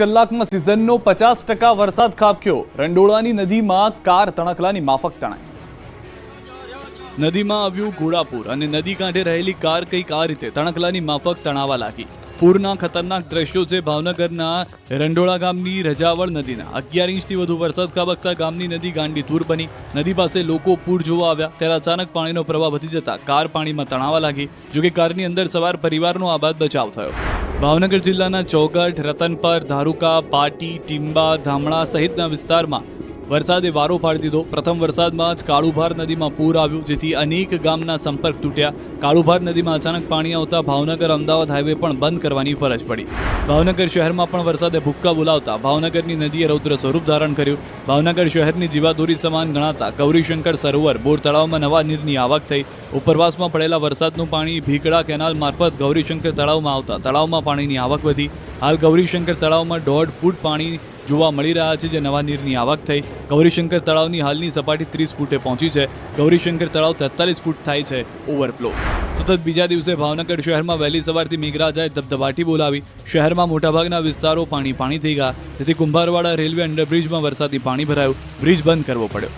કલાકમાં સિઝનનો પચાસ ટકા વરસાદ ખાબક્યો. રંડોળાની નદીમાં કાર તણખલાની માફક તણાઈ. નદીમાં આવ્યું ઘોડાપુર અને નદી કાંઠે રહેલી કાર કંઈક આ રીતે તણખલાની માફક તણાવા લાગી. પૂરના ખતરનાક દ્રશ્યો છે ભાવનગરના રંડોળા ગામની રજાવળ નદીના. અગિયાર ઇંચથી વધુ વરસાદ ખાબકતા ગામની નદી ગાંડીતુર બની. નદી પાસે લોકો પૂર જોવા આવ્યા, ત્યારે અચાનક પાણીનો પ્રવાહ વધી જતા કાર પાણીમાં તણાવા લાગી, જોકે કારની અંદર સવાર પરિવારનો આબાદ બચાવ થયો. ભાવનગર જિલ્લાના ચોગઠ રતનપર ધારુકા પાટી ટીંબા ધામણા સહિતના વિસ્તારમાં વરસાદે વારો પાડી દીધો. પ્રથમ વરસાદમાં જ કાળુભાર નદીમાં પૂર આવ્યું, જેથી અનેક ગામના સંપર્ક તૂટ્યા. કાળુભાર નદીમાં અચાનક પાણી આવતા ભાવનગર, અમદાવાદ હાઈવે પણ બંધ કરવાની ફરજ પડી. ભાવનગર શહેરમાં પણ વરસાદે ભૂક્કા બોલાવતા ભાવનગરની નદીએ રૌદ્ર સ્વરૂપ ધારણ કર્યું. ભાવનગર શહેરની જીવાદોરી સમાન ગણાતા ગૌરીશંકર સરોવર બોર તળાવમાં નવા નીરની આવક થઈ. ઉપરવાસમાં પડેલા વરસાદનું પાણી ભીકડા કેનાલ મારફત ગૌરીશંકર તળાવમાં આવતા તળાવમાં પાણીની આવક વધી. હાલ ગૌરીશંકર તળાવમાં દોઢ ફૂટ પાણી જોવા મળી રહ્યા છે, જે નવા નીરની આવક થઈ. ગૌરીશંકર તળાવની હાલની સપાટી ત્રીસ ફૂટે પહોંચી છે. ગૌરીશંકર તળાવ તેતાલીસ ફૂટ થાય છે ઓવરફ્લો. સતત બીજા દિવસે ભાવનગર શહેરમાં વહેલી સવારથી મેઘરાજાએ ધબધબાટી બોલાવી. શહેરમાં મોટાભાગના વિસ્તારો પાણી પાણી થઈ ગયા. જેથી કુંભારવાડા રેલવે અંડરબ્રિજમાં વરસાદી પાણી ભરાયું. બ્રિજ બંધ કરવો પડ્યો.